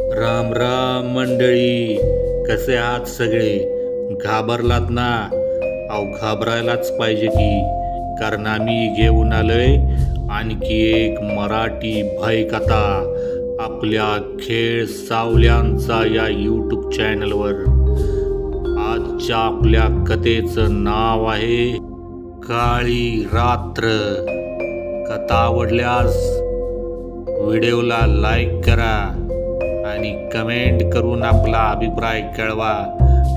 राम राम मंडळी. कसे आहात सगळे? घाबरलात ना? अहो घाबरायलाच पाहिजे की. कारण आम्ही घेऊन आलोय आणखी एक मराठी भयकथा आपल्या खेळ सावल्यांचा या यूट्यूब चॅनलवर आजच्या आपल्या कथेचं नाव आहे काळी रात्र. कथा आवडल्यास व्हिडिओला लाईक करा. आणि कमेंट करून आपला अभिप्राय कळवा.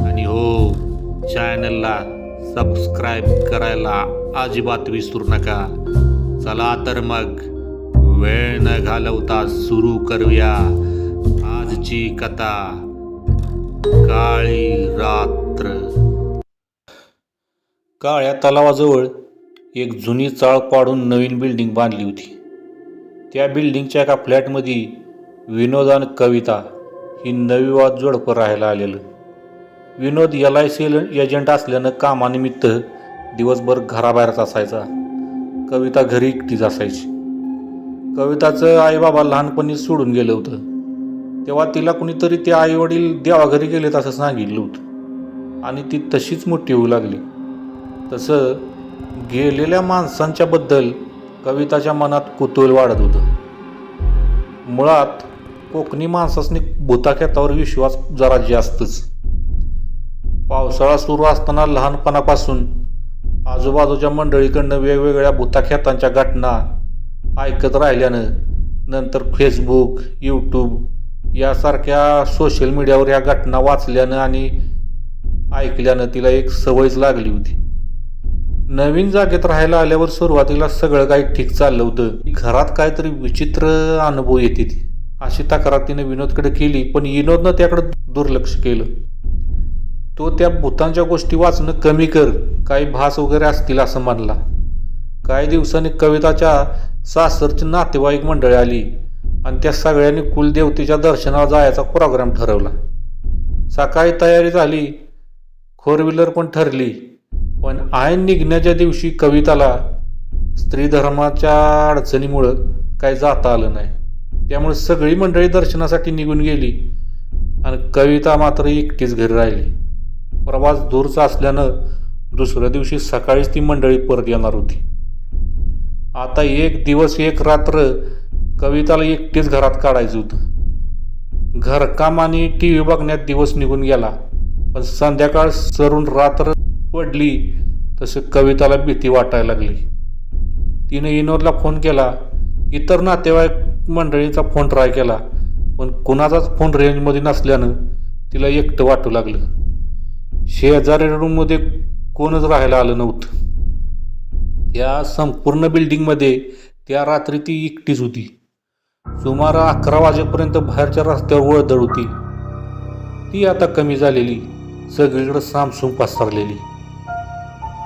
आणि हो चॅनलला सबस्क्राईब करायला अजिबात विसरू नका. चला तर मग वेळ न घालवता सुरू करूया आजची कथा. काळी रात्र. काळ्या तलावाजवळ एक जुनी चाळ पाडून नवीन बिल्डिंग बांधली होती. त्या बिल्डिंगच्या एका फ्लॅटमध्ये विनोद आणि कविता ही नवीवाद जोडपं राहायला आलेलं. Vinod L I C agent असल्यानं कामानिमित्त दिवसभर घराबाहेरच असायचा. कविता घरी एकटीच असायची. कविताचं आईबाबा लहानपणी सोडून गेलं होतं. तेव्हा तिला कुणीतरी ते आईवडील देवाघरी गेलेत असं सांगितलं होतं. आणि ती तशीच मोठी होऊ लागली. तसं गेलेल्या माणसांच्याबद्दल कविताच्या मनात कुतूहल वाढत होतं. मुळात कोकणी माणसासनी भूताखेतावर विश्वास जरा जास्तच. पावसाळा सुरू असताना लहानपणापासून आजूबाजूच्या मंडळीकडनं वेगवेगळ्या भूताख्यातांच्या घटना ऐकत राहिल्यानं नंतर फेसबुक यूट्यूब यासारख्या सोशल मीडियावर या घटना वाचल्यानं आणि ऐकल्यानं तिला एक सवयच लागली होती. नवीन जागेत राहायला आल्यावर सुरुवातीला सगळं काही ठीक चाललं होतं. घरात काहीतरी विचित्र अनुभव येते ती अशी तक्रार तिने विनोदकडे केली पण विनोदनं त्याकडे दुर्लक्ष केलं. तो त्या भूतांच्या गोष्टी वाचणं कमी कर काही भास वगैरे असतील असं मानला. काही दिवसांनी कविताच्या सासरची नातेवाईक मंडळी आली आणि त्या सगळ्यांनी कुलदेवतेच्या दर्शनाला जायचा प्रोग्राम ठरवला. सकाळी तयारी झाली फोर व्हीलर पण ठरली पण ऐन निघण्याच्या दिवशी कविताला स्त्री धर्माच्या अडचणीमुळं काही जाता आलं नाही. त्यामुळे सगळी मंडळी दर्शनासाठी निघून गेली आणि कविता मात्र एकटीच घरी राहिली. प्रवास दूरचा असल्यानं दुसऱ्या दिवशी सकाळीच ती मंडळी परत येणार होती. आता एक दिवस एक रात्र कविताला एकटीच घरात काढायचं होतं. घरकाम आणि टी व्ही बघण्यात दिवस निघून गेला पण संध्याकाळ सरून रात्र पडली तसं कविताला भीती वाटायला लागली. तिने इनोरला फोन केला इतर नातेवाईक मंडळींचा फोन ट्राय केला. पण कुणाचाच फोन रेंजमध्ये नसल्यानं तिला एकटं वाटू लागलं. शेजारी रूममध्ये कोणच राहायला आलं नव्हतं. त्या संपूर्ण बिल्डिंगमध्ये त्या रात्री ती एकटीच होती. सुमार अकरा वाजेपर्यंत बाहेरच्या रस्त्यावर वळदळ होती. ती आता कमी झालेली सगळीकडे सामसूम पसरलेली.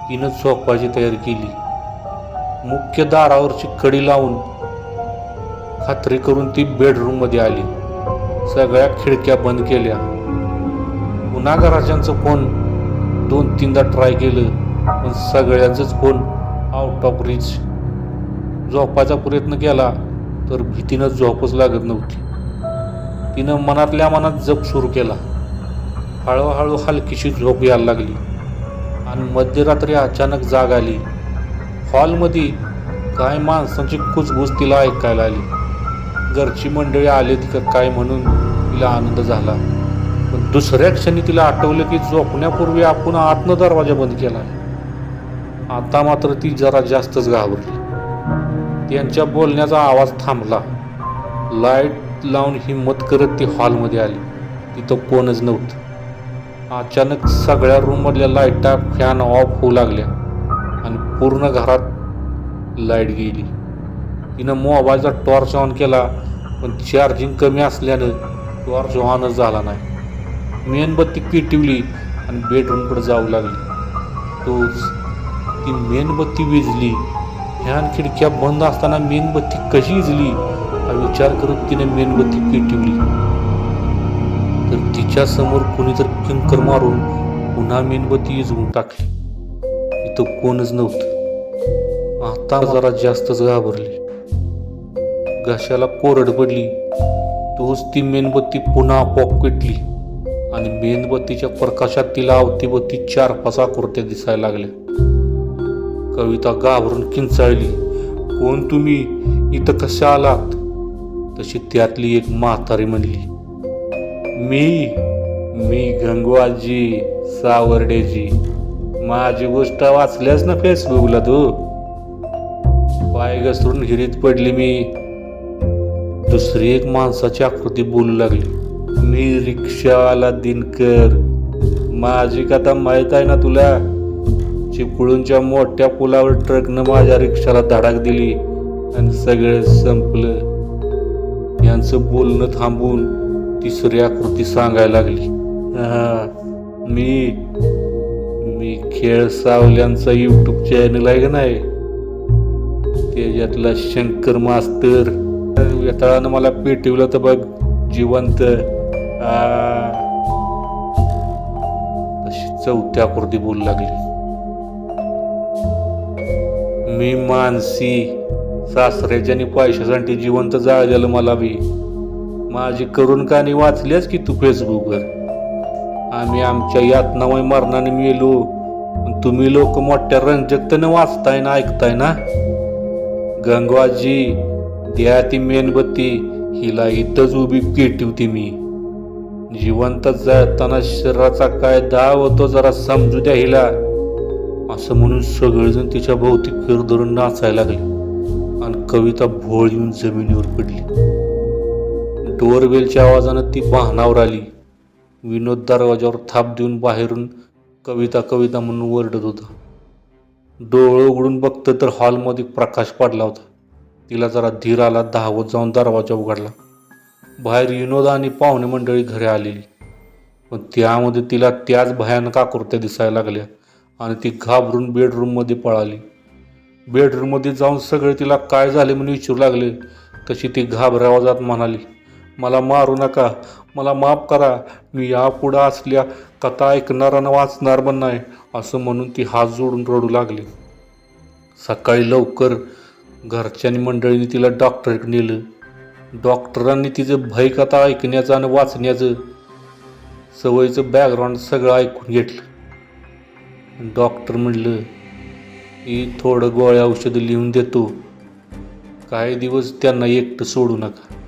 तिनं झोपायची तयारी केली. मुख्य दारावरची कडी लावून खात्री करून ती बेडरूममध्ये आली. सगळ्या खिडक्या बंद केल्या. पुन्हा घराच्यांचं फोन दोन तीनदा ट्राय केलं पण सगळ्यांचंच फोन आउट ऑफ रीच झोपायचा प्रयत्न केला तर भीतीनं झोपच लागत नव्हती. तिनं मनातल्या मनात जप सुरू केला. हळूहळू हलकीशी झोप यायला लागली. आणि मध्यरात्री अचानक जाग आली. हॉलमध्ये काय माणसांची कुजबूज तिला ऐकायला आली. घरची मंडळी आली का काय म्हणून तिला आनंद झाला. पण दुसऱ्या क्षणी तिला आठवलं की झोपण्यापूर्वी आपण आतनं दरवाजा बंद केला आता मात्र ती जरा जास्तच घाबरली. त्यांच्या बोलण्याचा आवाज थांबला. लाइट लावून हिंमत करत ती हॉलमध्ये आली. तिथं कोणच नव्हतं. अचानक सगळ्या रूममधल्या लाईटा फॅन ऑफ होऊ लागल्या आणि पूर्ण घरात लाइट गेली. तिनं मोबाईलचा टॉर्च ऑन केला पण चार्जिंग कमी असल्यानं टॉर्च ऑनच झाला नाही. मेणबत्ती पेटवली आणि बेडरूमकडे जाऊ लागली. तोच ती मेणबत्ती विजली. फॅन खिडक्या बंद असताना मेणबत्ती कशी विजली? हा विचार करत तिने मेणबत्ती पेटवली. तर तिच्यासमोर कोणी तर किंकर मारून पुन्हा मेणबत्ती विजवून टाकली. इथं कोणच नव्हतं. आता जरा जास्तच घाबरली. घशाला कोरड पडली. तोच ती मेणबत्ती पुन्हा आपोआप पेटली. आणि मेणबत्तीच्या प्रकाशात तिला अवतीभोवती चार पाच आकृत्या दिसायला लागल्या. कविता घाबरून किंचाळली कोण तुम्ही? इथं कशा आलात? तशी त्यातली एक म्हातारी म्हणली मी मी गंगवाजी सावर्डेजी. माझी गोष्ट वाचल्यास ना फेसबुकला तू? पाय घसरून हिरीत पडली मी दुसरी एक माणसाची आकृती बोलू लागली. मी रिक्षावाला दिनकर. माझी कथा माहीत आहे ना तुला? चिपळूणच्या मोठ्या पुलावर ट्रकनं माझ्या रिक्षाला धडक दिली आणि सगळं संपलं. यांचं बोलणं थांबून तिसरी आकृती सांगायला लागली. मी मी खेळ सावल्यांचा युट्यूब चॅनल आहे का नाही? त्याच्यातला शंकर मास्तर वेताळानं मला पेटवलं तर बघ जिवंत. अशी तशी चौथी बोलू लागली. मी मानसी सासऱ्याच्या आणि पैशासाठी जिवंत जाळलेलं मला बी. माझी करून कहाणी वाचलीच की तू फेसबुकवर. आम्ही आमच्या यातनामय मरणाने मेलो. तुम्ही लोक मोठ्या रंजकतेनं वाचताय ना ऐकताय ना? गंगवाजी द्या ती मेणबत्ती हिला इथंच उभी पेटवते मी. जिवंत जाताना शरीराचा काय दाव होतो जरा समजू द्या हिला. असं म्हणून सगळेजण तिच्या भोवती फिर धरून नाचायला लागले आणि कविता भोळ येऊन जमिनीवर पडली. डोरबेलच्या आवाजानं ती वाहनावर आली. विनोद दरवाजावर थाप देऊन बाहेरून कविता कविता म्हणून ओरडत होता. डोळं उघडून बघतं तर हॉलमध्ये प्रकाश पडला होता. तिला जरा धीर आला धावत जाऊन दरवाजा उघडला. बाहेर विनोद आणि पाहुणे मंडळी घरी आलेली. पण त्यामध्ये तिला त्याच भयानक आकृत्या दिसायला लागल्या आणि ती घाबरून बेडरूममध्ये पळाली. बेडरूममध्ये जाऊन सगळे तिला काय झाले म्हणून विचारू लागले. तशी ती घाबऱ्या आवाजात म्हणाली मला मारू नका मला माफ करा. मी यापुढं असल्या कथा ऐकणार आणि वाचणार पण नाही असं म्हणून ती हात जोडून रडू लागली. सकाळी लवकर घरच्यांनी मंडळीने तिला डॉक्टरकडे नेलं. डॉक्टरांनी तिचं भय कथा ऐकण्याचं आणि वाचण्याचं सवयीचं बॅकग्राऊंड सगळं ऐकून घेतलं. डॉक्टर म्हणलं की थोडं गोळ्या औषधं लिहून देतो. काही दिवस त्यांना एकटं सोडू नका.